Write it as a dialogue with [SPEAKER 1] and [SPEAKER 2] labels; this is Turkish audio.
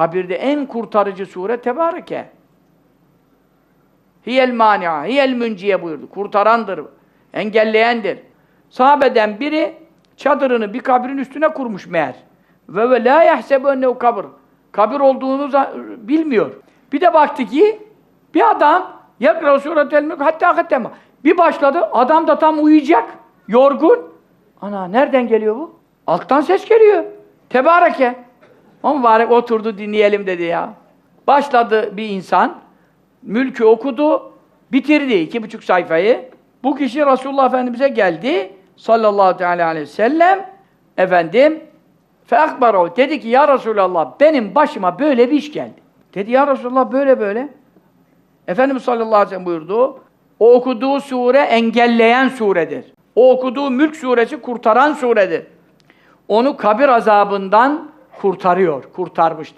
[SPEAKER 1] kabirde en kurtarıcı sure Tebareke. Hiyel mani'a, hiyel münciye buyurdu. Kurtarandır, engelleyendir. Sahabeden biri çadırını bir kabrin üstüne kurmuş meğer. Ve ve la yahsebu ennehu kabir. Kabir olduğunu bilmiyor. Bir de baktı ki bir adam yakra suretel mülk hatta hattema. Bir başladı, adam da tam uyuyacak, yorgun. Ana nereden geliyor bu? Alttan ses geliyor. Tebareke. O mübarek oturdu dinleyelim dedi ya. Başladı bir insan, mülkü okudu, bitirdi iki buçuk sayfayı. Bu kişi Resulullah Efendimiz'e geldi, sallallahu teala aleyhi ve sellem, efendim, feakbarahu, dedi ki ya Resulallah benim başıma böyle bir iş geldi. Dedi ya Resulallah böyle böyle. Efendimiz sallallahu aleyhi ve sellem buyurdu, o okuduğu sure engelleyen suredir. O okuduğu Mülk suresi kurtaran suredir. Onu kabir azabından kurtarıyor, kurtarmıştır.